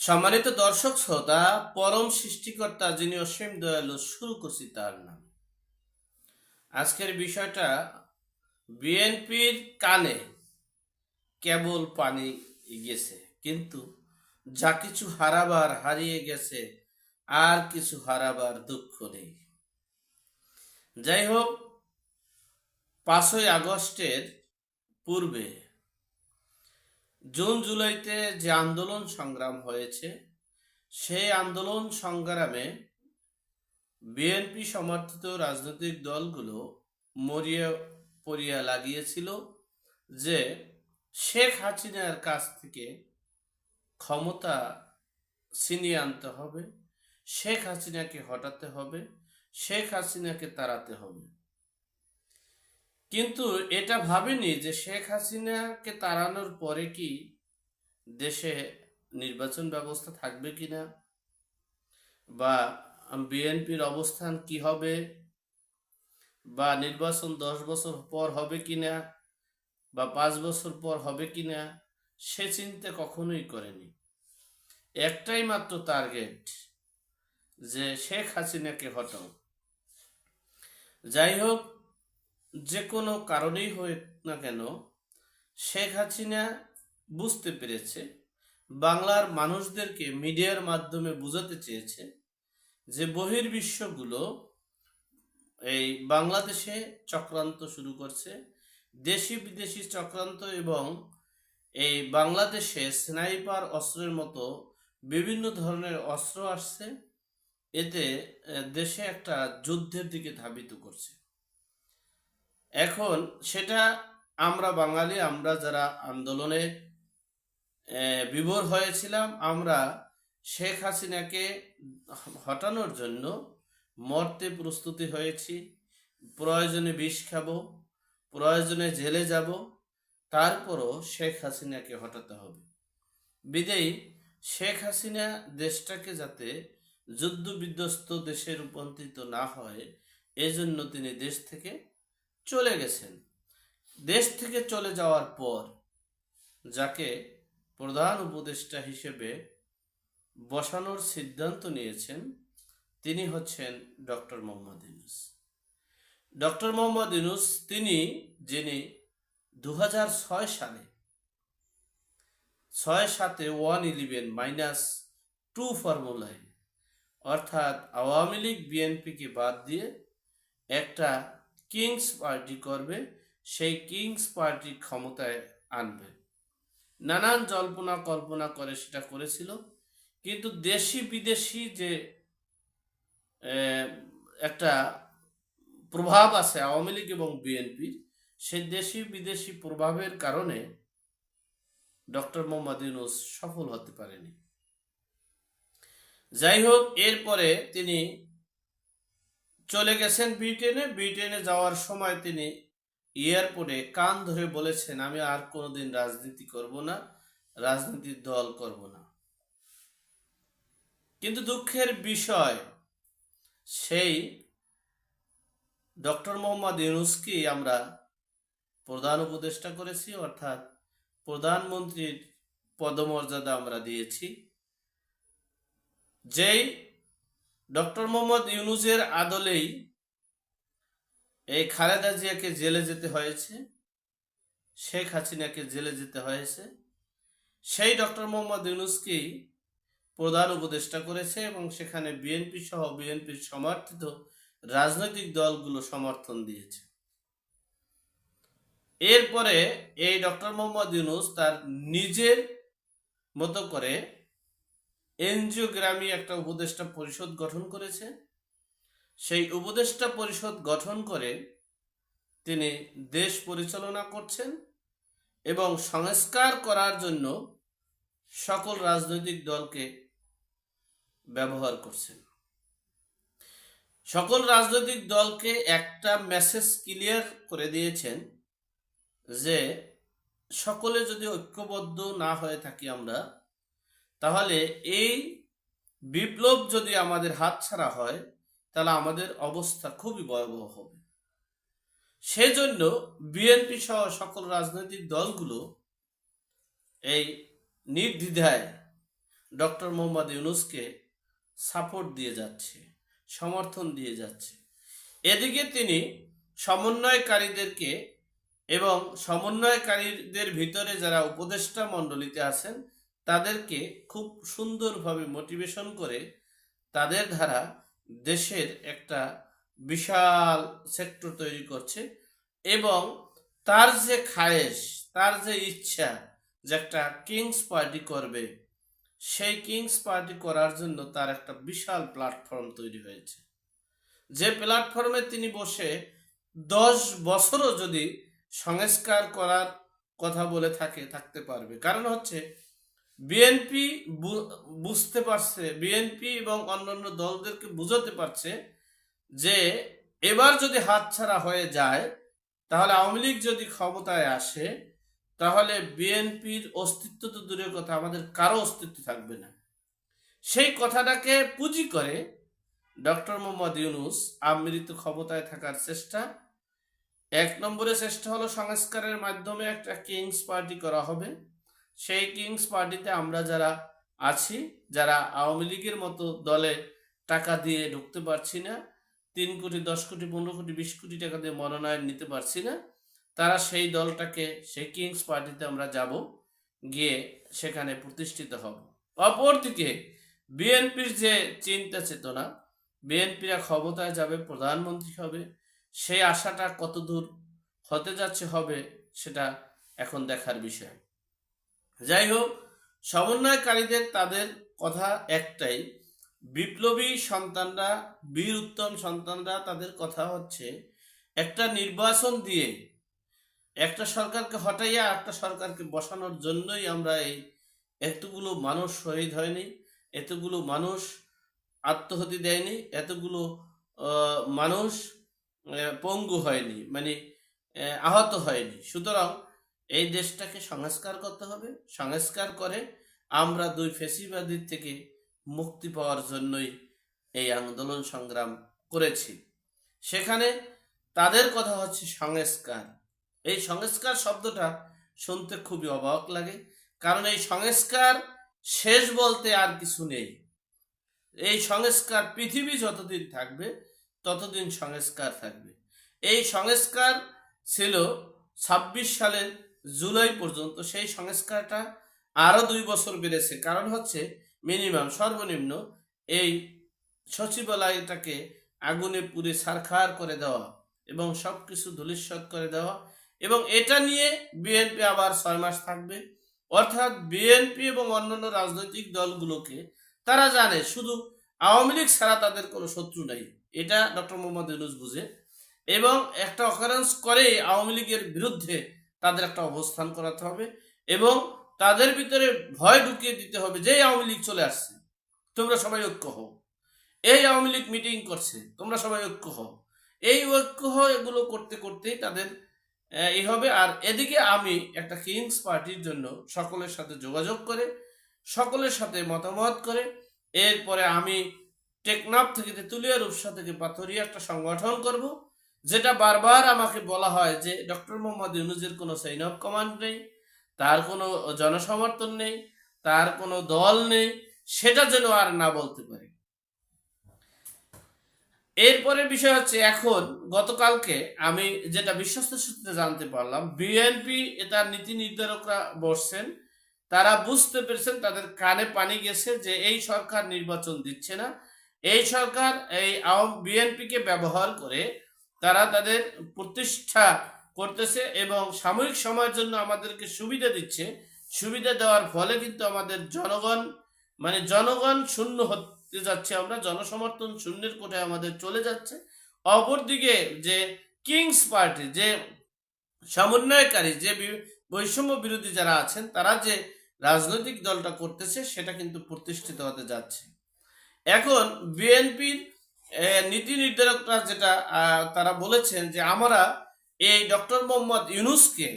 সম্মানিত দর্শক শ্রোতা, পরম সৃষ্টিকর্তা যিনি অসীম দয়ালু শুরু করছি তার নাম। আজকের বিষয়টা, বিএনপির কানে কেবল পানি গেছে, কিন্তু যা কিছু হারাবার হারিয়ে গেছে, আর কিছু হারাবার দুঃখ নেই। যাই হোক, পাঁচই আগস্টের পূর্বে জুন জুলাইতে যে আন্দোলন সংগ্রাম হয়েছে, সেই আন্দোলন সংগ্রামে বিএনপি সমর্থিত রাজনৈতিক দলগুলো মরিয়া পরিয়া লাগিয়েছিল যে শেখ হাসিনার কাছ থেকে ক্ষমতা ছিনিয়ে আনতে হবে, শেখ হাসিনাকে হটাতে হবে, শেখ হাসিনাকে তাড়াতে হবে। কিন্তু এটা ভাবেনি যে শেখ হাসিনাকে তাড়ানোর পরে কি দেশে নির্বাচন ব্যবস্থা থাকবে কিনা বা বিএনপির অবস্থান কি হবে বা নির্বাচন দশ বছর পর হবে কিনা বা পাঁচ বছর পর হবে কিনা সে চিন্তা কখনোই করেনি। একটাই মাত্র টার্গেট যে শেখ হাসিনাকে হটাও। যাই হোক যে কোনো কারণেই হোক না কেন, শেখ হাসিনা বুঝতে পেরেছে, বাংলার মানুষদেরকে মিডিয়ার মাধ্যমে বোঝাতে চেয়েছে যে বহির্বিশ্বগুলো এই বাংলাদেশে চক্রান্ত শুরু করছে, দেশি বিদেশি চক্রান্ত এবং এই বাংলাদেশে স্নাইপার অস্ত্রের মতো বিভিন্ন ধরনের অস্ত্র আসছে, এতে দেশে একটা যুদ্ধের দিকে ধাবিত করছে। এখন সেটা আমরা বাঙালি, আমরা যারা আন্দোলনে বিভোর হয়েছিলাম, আমরা শেখ হাসিনাকে হটানোর জন্য মরতে প্রস্তুতি হয়েছি। প্রয়োজনে বিষ খাব, প্রয়োজনে জেলে যাব, তারপরও শেখ হাসিনাকে হটাতে হবে। বিদেয়ী, শেখ হাসিনা দেশটাকে যাতে যুদ্ধ বিধ্বস্ত দেশে রূপান্তরিত না হয়, এজন্য তিনি দেশ থেকে চলে গেছেন। দেশ থেকে চলে যাওয়ার পর যাকে প্রধান উপদেষ্টা হিসেবে বসানোর সিদ্ধান্ত নিয়েছেন, তিনি হচ্ছেন ডক্টর মোহাম্মদ ইউনুস। ডক্টর মোহাম্মদ ইউনুস তিনি, যিনি দু হাজার ছয় সালে, ছয় সাতে ওয়ান ইলেভেন মাইনাস টু ফর্মুলায়, অর্থাৎ আওয়ামী লীগ বিএনপিকে বাদ দিয়ে একটা কিংস পার্টি করবে, সেই কিংস পার্টি ক্ষমতায় আনবে। নানান জল্পনা কল্পনা করে সেটা করেছিল। কিন্তু দেশি বিদেশি যে একটা প্রভাব আছে আওয়ামী লীগ এবং বিএনপির সেই দেশি বিদেশি প্রভাবের কারণে ডক্টর মোহাম্মদ ইউনুস সফল হতে পারেনি। যাই হোক, এরপরে তিনি চলে গেছেন ব্রিটেনে। ব্রিটেনে যাওয়ার সময় তিনি এয়ারপোর্টে কান ধরে বলেছেন, আমি আর কোনোদিন রাজনীতি করব না, রাজনীতির দল করব না। কিন্তু দুঃখের বিষয় সেই, ডক্টর মোহাম্মদ ইউনুসকে আমরা প্রধান উপদেষ্টা করেছি, অর্থাৎ প্রধানমন্ত্রীর পদমর্যাদা আমরা দিয়েছি। যেই ডক্টর মোহাম্মদ ইউনুসের আদলেই এই খালেদা জিয়াকে জেলে যেতে হয়েছে, শেখ হাসিনাকে জেলে যেতে হয়েছে। সেই ডক্টর মোহাম্মদ ইউনুসকেই প্রধান উপদেষ্টা করেছে এবং সেখানে বিএনপি সহ বিএনপির সমর্থিত রাজনৈতিক দলগুলো সমর্থন দিয়েছে। এরপরে এই ডক্টর মোহাম্মদ ইউনুস তার নিজের মতো করে এনজিওগ্রামী একটা উপদেষ্টা পরিষদ গঠন করেছে। সেই উপদেষ্টা পরিষদ গঠন করে তিনি দেশ পরিচালনা করছেন এবং সংস্কার করার জন্য সকল রাজনৈতিক দলকে ব্যবহার করছেন। সকল রাজনৈতিক দলকে একটা মেসেজ ক্লিয়ার করে দিয়েছেন যে সকলে যদি ঐক্যবদ্ধ না হয়ে থাকি আমরা তাহলে এই বিপ্লব যদি আমাদের হাতছাড়া হয়, তাহলে আমাদের অবস্থা খুবই ভয়াবহ হবে। সেজন্য বিএনপি সহ সকল রাজনৈতিক দলগুলো এই নির্দ্বিধায় ডক্টর মোহাম্মদ ইউনুসকে সাপোর্ট দিয়ে যাচ্ছে, সমর্থন দিয়ে যাচ্ছে। এদিকে তিনি সমন্বয়কারীদেরকে এবং সমন্বয়কারীদের ভিতরে যারা উপদেষ্টা মণ্ডলীতে আছেন তাদেরকে খুব সুন্দরভাবে মোটিভেশন করে তাদের দ্বারা দেশের একটা বিশাল সেক্টর তৈরি করছে এবং তার যে খায়েশ, তার যে ইচ্ছা যে একটা কিংস পার্টি করবে, সেই কিংস পার্টি করার জন্য তার একটা বিশাল প্ল্যাটফর্ম তৈরি হয়েছে। যে প্ল্যাটফর্মে তিনি বসে দশ বছরও যদি সংস্কার করার কথা বলে থাকে, থাকতে পারবে। কারণ হচ্ছে বিএনপি বুঝতে পারছে, বিএনপি এবং অন্যান্য দলদেরকে বুঝাতে পারছে যে এবার যদি হাতছাড়া হয়ে যায়, তাহলে আওয়ামী লীগ যদি ক্ষমতায় আসে, তাহলে বিএনপির অস্তিত্ব তো দূরের কথা, আমাদের কারও অস্তিত্ব থাকবে না। সেই কথাটাকে পুঁজি করে ডক্টর মোহাম্মদ ইউনুস আমৃত ক্ষমতায় থাকার চেষ্টা। এক নম্বরে চেষ্টা হলো সংস্কারের মাধ্যমে একটা কিংস পার্টি করা হবে। সেই কিংস পার্টিতে আমরা যারা আছি, যারা আওয়ামী লীগের মতো দলে টাকা দিয়ে ঢুকতে পারছি না, তিন কোটি, দশ কোটি, পনেরো কোটি, বিশ কোটি টাকা দিয়ে মনোনয়ন নিতে পারছি না, তারা সেই দলটাকে, সেই কিংস পার্টিতে আমরা যাব, গিয়ে সেখানে প্রতিষ্ঠিত হব। অপরদিকে, বিএনপির যে চিন্তা চেতনা, বিএনপিরা ক্ষমতায় যাবে, প্রধানমন্ত্রী হবে, সেই আশাটা কতদূর হতে যাচ্ছে হবে, সেটা এখন দেখার বিষয়। যাই হোক সমন্বয়কারীদের তাদের কথা একটাই, বিপ্লবী সন্তানরা, বীর উত্তম সন্তানরা তাদের কথা হচ্ছে, একটা নির্বাচন দিয়ে একটা সরকারকে হটাইয়া একটা সরকারকে বসানোর জন্যই আমরা এই এতগুলো মানুষ শহীদ হয়নি, এতগুলো মানুষ আত্মহতি দেয়নি, এতগুলো মানুষ পঙ্গু হয়নি মানে আহত হয়নি। সুতরাং এই দেশটাকে সংস্কার করতে হবে। সংস্কার করে আমরা দুই ফেসিবাদীর থেকে মুক্তি পাওয়ার জন্যই এই আন্দোলন সংগ্রাম করেছি। সেখানে তাদের কথা হচ্ছে সংস্কার। এই সংস্কার শব্দটা শুনতে খুবই অবাক লাগে, কারণ এই সংস্কার শেষ বলতে আর কিছু নেই। এই সংস্কার পৃথিবী যতদিন থাকবে, ততদিন সংস্কার থাকবে। এই সংস্কার ছিল ছাব্বিশ সালের জুলাই পর্যন্ত সেই সংস্কারটা আরও দুই বছর বেড়েছে। কারণ হচ্ছে মিনিমাম, সর্বনিম্ন এই সচিবালয়টাকে আগুনে পুড়ে সারখার করে দেওয়া এবং সবকিছু ধূলিস্বৎ করে দেওয়া এবং এটা নিয়ে বিএনপি আবার ছয় মাস থাকবে। অর্থাৎ বিএনপি এবং অন্যান্য রাজনৈতিক দলগুলোকে তারা জানে শুধু আওয়ামী লীগ ছাড়া তাদের কোনো শত্রু নাই। এটা ডক্টর মোহাম্মদ ইউনুস বুঝে। এবং একটা অকারেন্স করে আওয়ামী লীগের বিরুদ্ধে তাদের একটা অবস্থান করাতে হবে এবং তাদের ভিতরে ভয় ঢুকিয়ে দিতে হবে যে আওয়ামী লীগ চলে আসছে। তোমরা সবাই ঐক্য হও। এই আওয়ামী লীগ মিটিং করছে, তোমরা সবাই ঐক্য হও। এই ঐক্য এগুলো করতে করতেই তাদের এই হবে। আর এদিকে আমি একটা কিংস পার্টির জন্য সকলের সাথে যোগাযোগ করে, সকলের সাথে মতামত করে, এরপরে আমি টেকনাফ থেকে তেতুলিয়া রূপসা থেকে পাথরিয়া একটা সংগঠন করব। যেটা বারবার আমাকে বলা হয় যে ডক্টর মোহাম্মদ ইউনুজের কোনো সাইন অফ কমান্ড নেই, তার কোনো জনসমর্থন নেই, তার কোনো দল নেই, সেটা যেন আর না বলতে পারে। এরপরে বিষয় হচ্ছে এখন, গতকালকে আমি যেটা বিশ্বস্ত সূত্রে জানতে পারলাম বিএনপি তার নীতি নির্ধারকরা বসছেন, তারা বুঝতে পেরেছেন, তাদের কানে পানি গেছে যে এই সরকার নির্বাচন দিচ্ছে না। এই সরকার এই বিএনপিকে ব্যবহার করে তারা তাদের প্রতিষ্ঠা করতেছে এবং সাময়িক সময়ের জন্য আমাদেরকে সুবিধা দিচ্ছে। সুবিধা দেওয়ার ফলে কিন্তু আমাদের জনগণ মানে জনগণ শূন্য হতে যাচ্ছে আমরা, জনসমর্থন শূন্যের কোঠায় আমাদের চলে যাচ্ছে। অপরদিকে যে কিংস পার্টি, যে সমন্বয়কারী, যে বৈষম্য বিরোধী যারা আছেন, তারা যে রাজনৈতিক দলটা করতেছে, সেটা কিন্তু প্রতিষ্ঠিত হতে যাচ্ছে। এখন বিএনপির নীতি নির্ধারকরা যেটা তারা বলেছেন যে আমরা এই ডক্টর মোহাম্মদ ইউনুসকে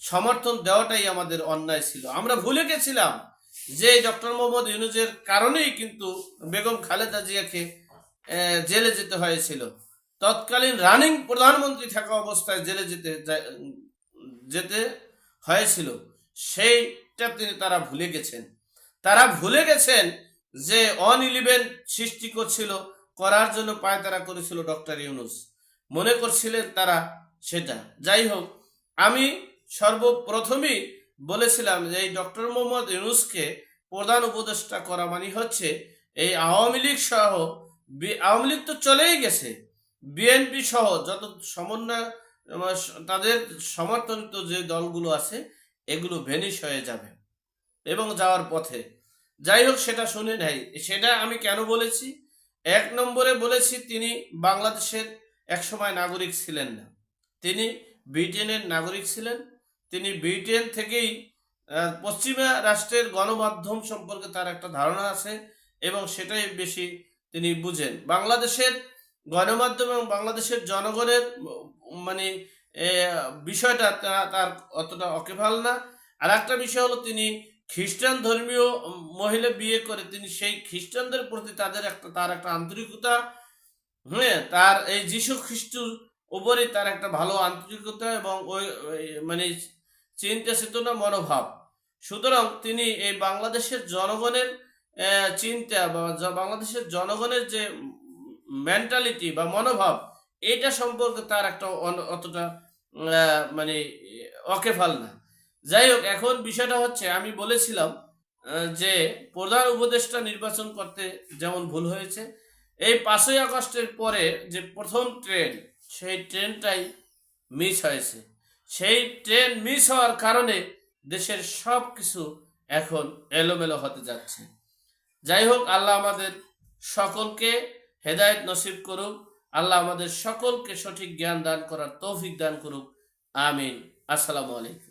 সমর্থন দেওয়াটাই আমাদের অন্যায় ছিল। আমরা ভুলে গেছিলাম যে ডক্টর মোহাম্মদ ইউনুসের কারণেই কিন্তু বেগম খালেদা জিয়াকে জেলে যেতে হয়েছিল। তৎকালীন রানিং প্রধানমন্ত্রী থাকা অবস্থায় জেলে যেতে যেতে হয়েছিল। সেইটা তিনি তারা ভুলে গেছেন। তারা ভুলে গেছেন যে অন ইলেভেন সৃষ্টি করছিল করার জন্য পায়তারা করেছিল ডক্টর ইউনুস। মনে করছিলেন তারা সেটা। যাই হোক, আমি সর্বপ্রথমেই বলেছিলাম যে এই ডক্টর মোহাম্মদ ইউনুসকে প্রধান উপদেষ্টা করা মানে হচ্ছে এই আওয়ামী লীগ সহ আওয়ামী লীগ তো চলেই গেছে। বিএনপি সহ যত সমন্বয় তাদের সমর্থনিত যে দলগুলো আছে, এগুলো ভেনিশ হয়ে যাবে এবং যাওয়ার পথে। যাই হোক, সেটা শুনে নেই। সেটা আমি কেন বলেছি? এক নম্বরে বলেছি তিনি বাংলাদেশের একসময় নাগরিক ছিলেন না। তিনি ব্রিটেনের নাগরিক ছিলেন। তিনি ব্রিটেন থেকেই পশ্চিমা রাষ্ট্রের গণমাধ্যম সম্পর্কে তার একটা ধারণা আছে এবং সেটাই বেশি তিনি বুঝেন। বাংলাদেশের গণমাধ্যম এবং বাংলাদেশের জনগণের মানে বিষয়টা তার অতটা অকেভাল না। আর একটা বিষয় হলো তিনি খ্রিস্টান ধর্মীয় মহিলা বিয়ে করে, তিনি সেই খ্রিস্টানদের প্রতি তাদের একটা, তার একটা আন্তরিকতা হ্যাঁ তার এই যীশু খ্রিস্টুর উপরে তার একটা ভালো আন্তরিকতা এবং ওই মানে চিন্তা চেতনা মনোভাব। সুতরাং তিনি এই বাংলাদেশের জনগণের চিন্তা বা বাংলাদেশের জনগণের যে মেন্টালিটি বা মনোভাব এটা সম্পর্কে তার একটা অতটা মানে অকেফাল না। যাই হোক এখন বিষয়টা হচ্ছে, আমি বলেছিলাম যে প্রধান উপদেষ্টা নির্বাচন করতে যেমন ভুল হয়েছে, এই পাঁচই আগস্টের পরে যে প্রথম ট্রেন, সেই ট্রেনটাই মিস হয়েছে। সেই ট্রেন মিস হওয়ার কারণে দেশের সব কিছু এখন এলোমেলো হতে যাচ্ছে। যাই হোক আল্লাহ আমাদের সকলকে হেদায়েত নসিব করুক, আল্লাহ আমাদের সকলকে সঠিক জ্ঞান দান করার তৌফিক দান করুক। আমিন। আসসালামু আলাইকুম।